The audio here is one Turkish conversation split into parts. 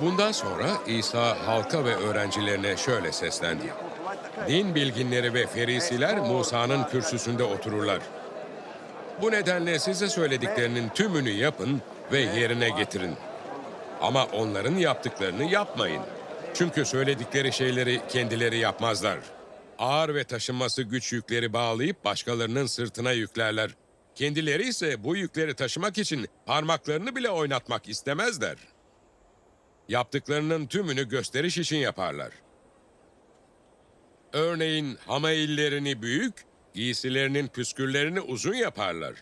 Bundan sonra İsa halka ve öğrencilerine şöyle seslendi. Din bilginleri ve ferisiler Musa'nın kürsüsünde otururlar. Bu nedenle size söylediklerinin tümünü yapın ve yerine getirin. Ama onların yaptıklarını yapmayın. Çünkü söyledikleri şeyleri kendileri yapmazlar. Ağır ve taşınması güç yükleri bağlayıp başkalarının sırtına yüklerler. Kendileri ise bu yükleri taşımak için parmaklarını bile oynatmak istemezler. Yaptıklarının tümünü gösteriş için yaparlar. Örneğin hamaillerini büyük, giysilerinin püsküllerini uzun yaparlar.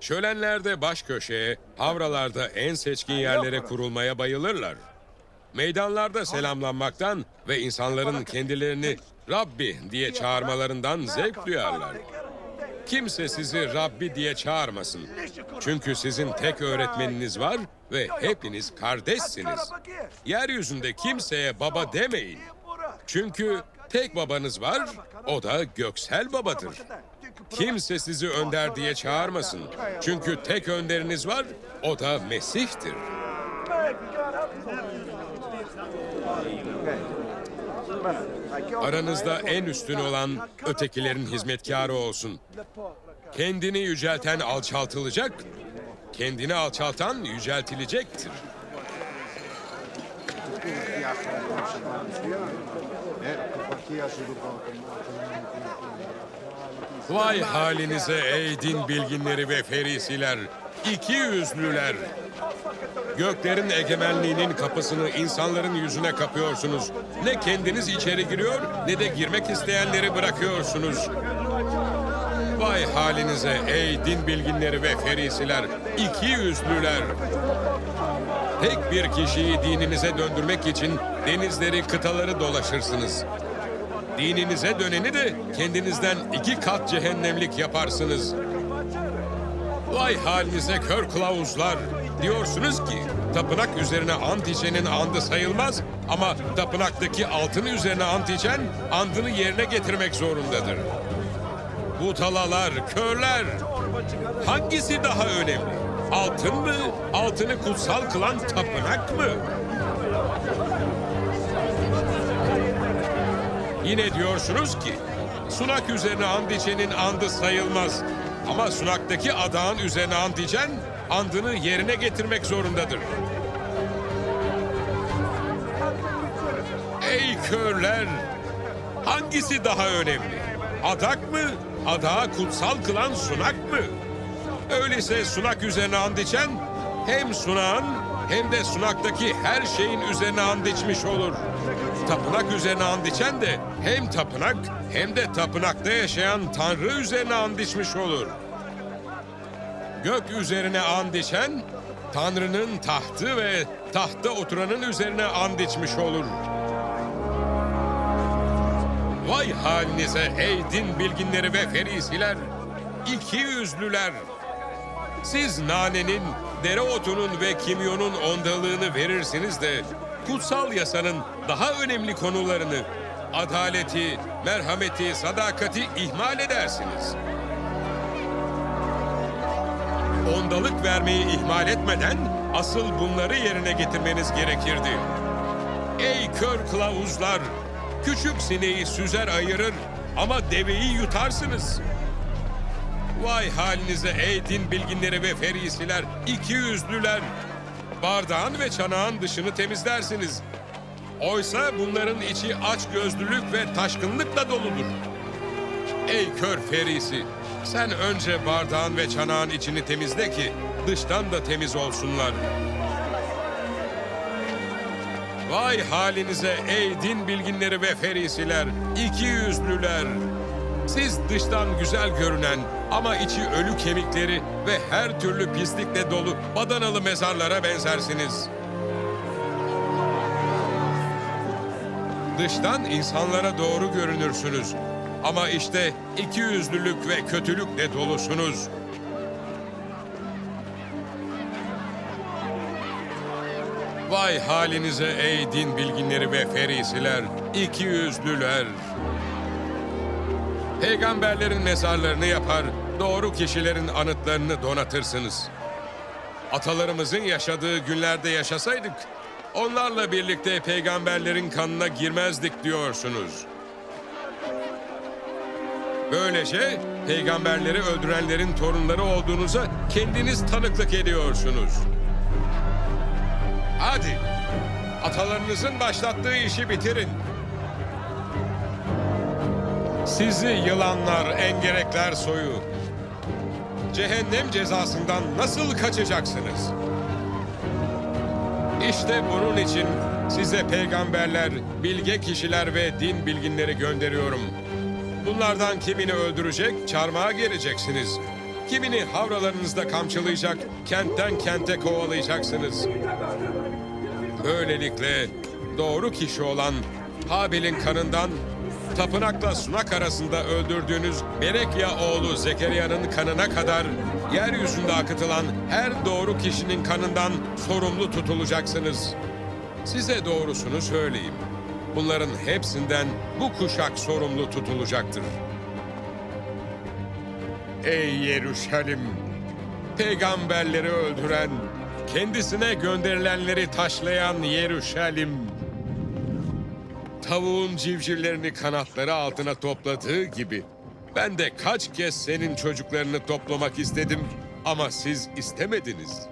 Şölenlerde baş köşeye, havralarda en seçkin yerlere kurulmaya bayılırlar. Meydanlarda selamlanmaktan ve insanların kendilerini Rabbi diye çağırmalarından zevk duyarlar. Kimse sizi Rabbi diye çağırmasın. Çünkü sizin tek öğretmeniniz var ve hepiniz kardeşsiniz. Yeryüzünde kimseye baba demeyin. Çünkü tek babanız var, o da göksel babadır. Kimse sizi önder diye çağırmasın. Çünkü tek önderiniz var, o da Mesih'tir. Aranızda en üstün olan ötekilerin hizmetkarı olsun. Kendini yücelten alçaltılacak, kendini alçaltan yüceltilecektir. Vay halinize ey din bilginleri ve ferisiler, iki yüzlüler. Göklerin egemenliğinin kapısını insanların yüzüne kapıyorsunuz. Ne kendiniz içeri giriyor ne de girmek isteyenleri bırakıyorsunuz. Vay halinize ey din bilginleri ve ferisiler, iki yüzlüler. Tek bir kişiyi dininize döndürmek için denizleri, kıtaları dolaşırsınız. Dininize döneni de kendinizden iki kat cehennemlik yaparsınız. Vay halinize kör kılavuzlar. Diyorsunuz ki tapınak üzerine ant içenin andı sayılmaz ama tapınaktaki altın üzerine ant içen andını yerine getirmek zorundadır. Butalalar, körler. Hangisi daha önemli? Altın mı? Altını kutsal kılan tapınak mı? Yine diyorsunuz ki sunak üzerine and içenin andı sayılmaz. Ama sunaktaki adağın üzerine and içen andını yerine getirmek zorundadır. Ey körler! Hangisi daha önemli? Adak mı? Adağı kutsal kılan sunak mı? Öyleyse sunak üzerine and içen hem sunağın hem de sunaktaki her şeyin üzerine and içmiş olur. Tapınak üzerine and içen de hem tapınak hem de tapınakta yaşayan Tanrı üzerine and içmiş olur. Gök üzerine and içen Tanrı'nın tahtı ve tahtta oturanın üzerine and içmiş olur. Vay halinize ey din bilginleri ve ferisiler, iki yüzlüler. Siz nanenin, dereotunun ve kimyonun ondalığını verirsiniz de kutsal yasanın daha önemli konularını, adaleti, merhameti, sadakati ihmal edersiniz. Ondalık vermeyi ihmal etmeden asıl bunları yerine getirmeniz gerekirdi. Ey kör kılavuzlar! Küçük sineği süzer ayırır ama deveyi yutarsınız. Vay halinize ey din bilginleri ve ferisiler, iki yüzlüler. Bardağın ve çanağın dışını temizlersiniz. Oysa bunların içi aç gözlülük ve taşkınlıkla doludur. Ey kör ferisi, sen önce bardağın ve çanağın içini temizle ki dıştan da temiz olsunlar. Vay halinize ey din bilginleri ve ferisiler, iki yüzlüler. Siz dıştan güzel görünen ama içi ölü kemikleri ve her türlü pislikle dolu badanalı mezarlara benzersiniz. Dıştan insanlara doğru görünürsünüz ama işte iki yüzlülük ve kötülükle dolusunuz. Vay halinize ey din bilginleri ve ferisiler, iki yüzlüler. Peygamberlerin mezarlarını yapar, doğru kişilerin anıtlarını donatırsınız. Atalarımızın yaşadığı günlerde yaşasaydık, onlarla birlikte peygamberlerin kanına girmezdik diyorsunuz. Böylece peygamberleri öldürenlerin torunları olduğunuza kendiniz tanıklık ediyorsunuz. Hadi, atalarınızın başlattığı işi bitirin. Sizi yılanlar, engerekler soyu. Cehennem cezasından nasıl kaçacaksınız? İşte bunun için size peygamberler, bilge kişiler ve din bilginleri gönderiyorum. Bunlardan kimini öldürecek, çarmıha gereceksiniz. Kimini havralarınızda kamçılayacak, kentten kente kovalayacaksınız. Böylelikle doğru kişi olan Habil'in kanından tapınakla sunak arasında öldürdüğünüz Berekya oğlu Zekeriya'nın kanına kadar yeryüzünde akıtılan her doğru kişinin kanından sorumlu tutulacaksınız. Size doğrusunu söyleyeyim. Bunların hepsinden bu kuşak sorumlu tutulacaktır. Ey Yeruşalim! Peygamberleri öldüren, kendisine gönderilenleri taşlayan Yeruşalim! Tavuğun civcivlerini kanatları altına topladığı gibi ben de kaç kez senin çocuklarını toplamak istedim ama siz istemediniz.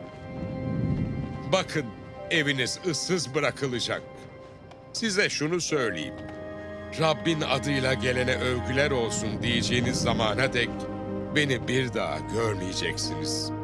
Bakın eviniz ıssız bırakılacak. Size şunu söyleyeyim. Rabbin adıyla gelene övgüler olsun diyeceğiniz zamana dek beni bir daha görmeyeceksiniz.''